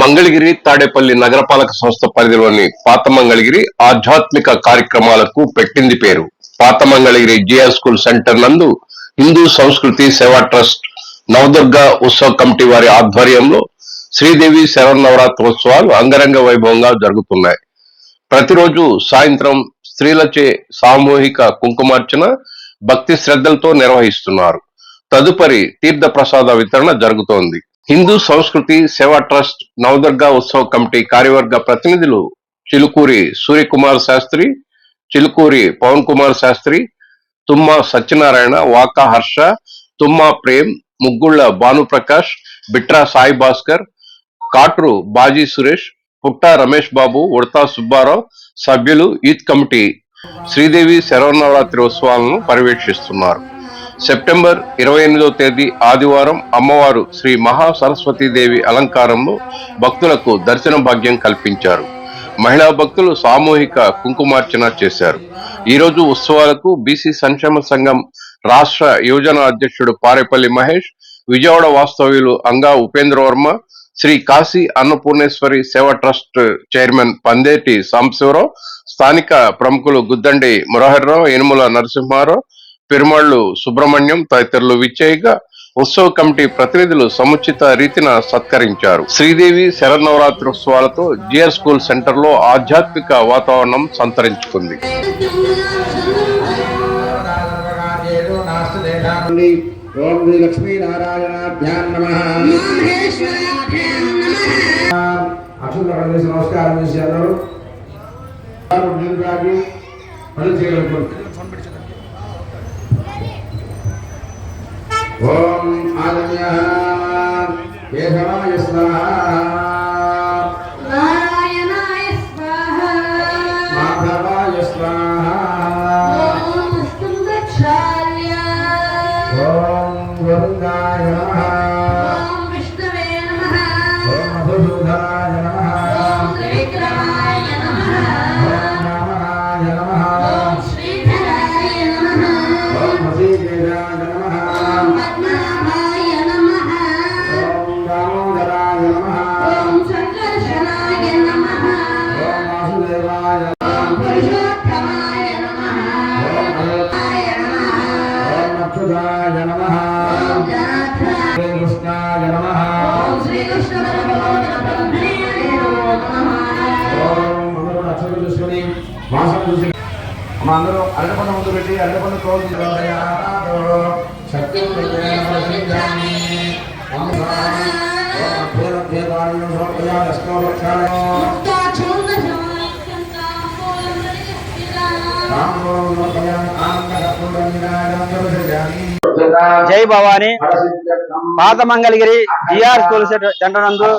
మంగళగిరి తాడేపల్లి నగరపాలక సంస్థ పరిధిలోని పాత మంగళగిరి ఆధ్యాత్మిక కార్యక్రమాలకు పెట్టింది పేరు. పాత మంగళగిరి జిఆర్ స్కూల్ సెంటర్ నందు హిందూ సంస్కృతి సేవా ట్రస్ట్ నవదుర్గ ఉత్సవ కమిటీ వారి ఆధ్వర్యంలో శ్రీదేవి శరన్నవరాత్రోత్సవాలు అంగరంగ వైభవంగా జరుగుతున్నాయి. ప్రతిరోజు సాయంత్రం స్త్రీలచే సామూహిక కుంకుమార్చన భక్తి శ్రద్ధలతో నిర్వహిస్తున్నారు. తదుపరి తీర్థ ప్రసాద వితరణ జరుగుతోంది. హిందూ సంస్కృతి సేవా ట్రస్ట్ నవదుర్గా ఉత్సవ కమిటీ కార్యవర్గ ప్రతినిధులు చిలుకూరి సూర్యకుమార్ శాస్త్రి చిలుకూరి పవన్ కుమార్ శాస్త్రి తుమ్మ సత్యనారాయణ వాకా హర్ష తుమ్మ ప్రేమ్ ముగ్గుళ్ళ భానుప్రకాష్ బిట్రా సాయి భాస్కర్ కాట్రు బాజీ సురేష్ పుట్ట రమేష్ బాబు ఉడతా సుబ్బారావు సభ్యులు ఈద్ కమిటీ శ్రీదేవి శరవనవరాత్రి ఉత్సవాలను పర్యవేక్షిస్తున్నారు. సెప్టెంబర్ ఇరవై ఎనిమిదో తేదీ ఆదివారం అమ్మవారు శ్రీ మహా దేవి అలంకారంలో భక్తులకు దర్శన భాగ్యం కల్పించారు. మహిళా భక్తులు సామూహిక కుంకుమార్చన చేశారు. ఈ రోజు ఉత్సవాలకు బీసీ సంక్షేమ సంఘం రాష్ట్ర యువజన అధ్యక్షుడు పారేపల్లి మహేష్ విజయవాడ వాస్తవ్యులు అంగా ఉపేంద్ర వర్మ శ్రీ కాశీ అన్నపూర్ణేశ్వరి సేవా ట్రస్ట్ చైర్మన్ పందేటి సాంబశివరావు స్థానిక ప్రముఖులు గుద్దండి మురహర్రావు యనుమల నరసింహారావు పెరుమాళ్ళు సుబ్రహ్మణ్యం తదితరులు విచ్చేయగా ఉత్సవ కమిటీ ప్రతినిధులు సముచిత రీతిన సత్కరించారు. శ్రీదేవి శరన్నవరాత్రోత్సవాలతో జిఆర్ స్కూల్ సెంటర్లో ఆధ్యాత్మిక వాతావరణం సంతరించుకుంది. ఓం శ్రీ లక్ష్మీనారాయణాభ్యాం నమ నమస్కారం చేసి అందరూ. పనులు ఓం ఆదమ్య కేశవాయ స్వాహ. నారాయణాయ స్వాహా. మాధవాయ స్వాహ. ఓం వరుణాయ ఓం నమ. శ్రీకృష్ణాయ నమ. ఓం శ్రీకృష్ణ పరబ్రహ్మణే వాసన చూసి మా అందరూ అరటిపండు ముందు పెట్టి అరటిపండు తోలు జై భవాని. పాత మంగళగిరి జిఆర్ స్కూల్ సెంటర్ నందు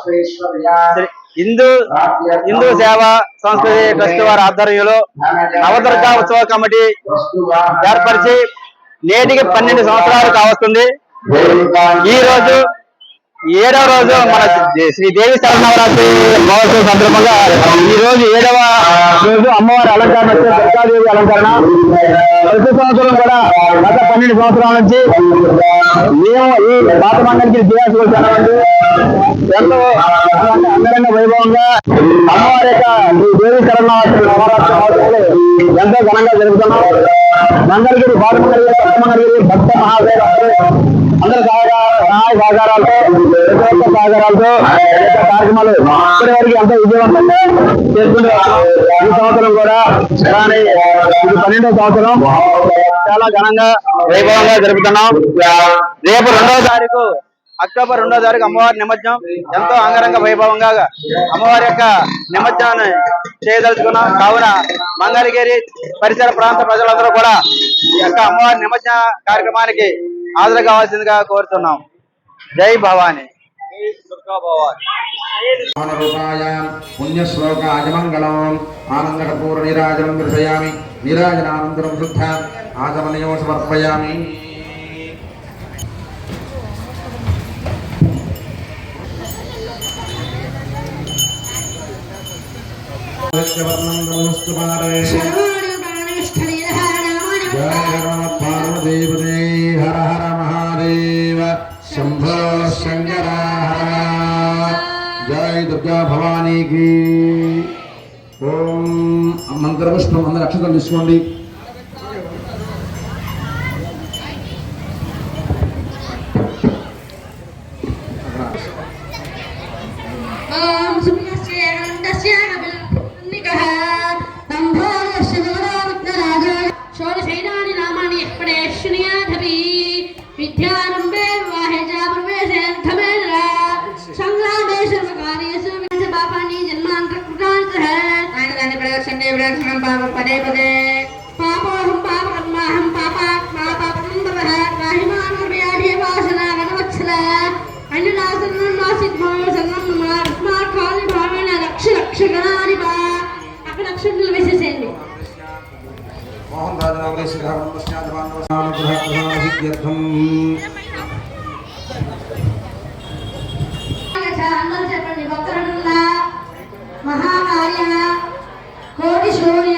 హిందూ హిందూ సేవా సంస్కృతి ట్రస్ట్ వారి ఆధ్వర్యంలో నవదుర్గా ఉత్సవ కమిటీ ఏర్పరిచి నేటికి పన్నెండు సంవత్సరాలు కావస్తుంది. ఈ రోజు ఏడవ రోజు మన శ్రీ దేవి శరణవరాత్రి మహోత్సవం సందర్భంగా ఈ రోజు ఏడవ రోజు అమ్మవారి అలంకరణ వచ్చే దుర్గాదేవి అలంకరణ. ప్రతి సంవత్సరం కూడా గత పన్నెండు సంవత్సరాల నుంచి మేము ఈ పాత మండలికి చేయాల్సి ఎంతో అంగరంగ వైభవంగా అమ్మవారి యొక్క దేవి శరణవరాత్రి నవరాత్రి ఎంతో ఘనంగా జరుగుతున్నాం మంగళగిరి పాత మంగళగిరి కొత్త మంగళగిరి భక్త సహకార సహాయ సహకారాలతో ప్రతి సహకారాలతో కార్యక్రమాలు ఇప్పటి వరకు ఎంతో విజయవంతంగా చేసుకుంటూ ఈ సంవత్సరం కూడా కానీ ఇది పన్నెండో సంవత్సరం చాలా ఘనంగా వైభవంగా జరుపుతున్నాం. రేపు రెండవ తారీఖు అక్టోబర్ రెండో తారీఖు అమ్మవారి నిమజ్జనం. ఎంతో అంగరంగ వైభవంగా అమ్మవారి యొక్క నిమజ్జనాన్ని చేయదలుచుకున్నాం. కావున మంగళగిరి పరిసర ప్రాంత ప్రజలందరూ కూడా ఈ యొక్క అమ్మవారి నిమజ్జన కార్యక్రమానికి హాజరు కావాల్సిందిగా కోరుతున్నాం. జై భవాని. రూపాయ పుణ్యశ్లోకాయ మంగళం ఆనందకపూర్ణ నీరాజనం దర్శయామి నీరాజనానంతరం శుద్ధ. ఆచమనీయం సమర్పయామి. పార్వదేవదే భవానీకి ఓం. మంత్రపుష్పం అందరు అక్షతలు తీసుకోండి. పదే పదే పాపాహం పాపకర్మాహం పాపాత్మా పాపనందర రాహిమానుర్వ్యాధి వాసన వనవత్సల అన్యునాసన్నం నాసిద్భో సన్నం మహాత్మా కాళి భావేన లక్ష లక్ష గణాని బా అక్కడ అక్షంతులు వేసేసేయండి మోహన్ రాజనాగరేశ్వర చెప్పండి భక్తుల మహాకార్య కోటి సూర్య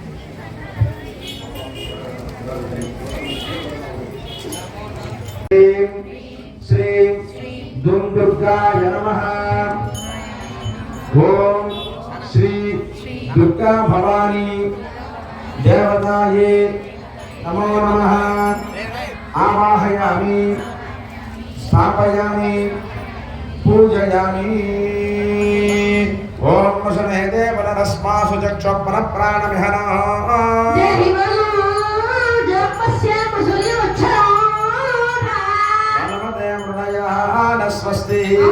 దుం దుర్గాయ నమః ఓం శ్రీ దుర్గా భవానీ దేవతాయే నమో నమః ఆవాహయామి స్థాపయామి పూజయామి ఓం వసునే దేవనరస్మాసు చక్షుపన ప్రాణమిహన దేవి আছে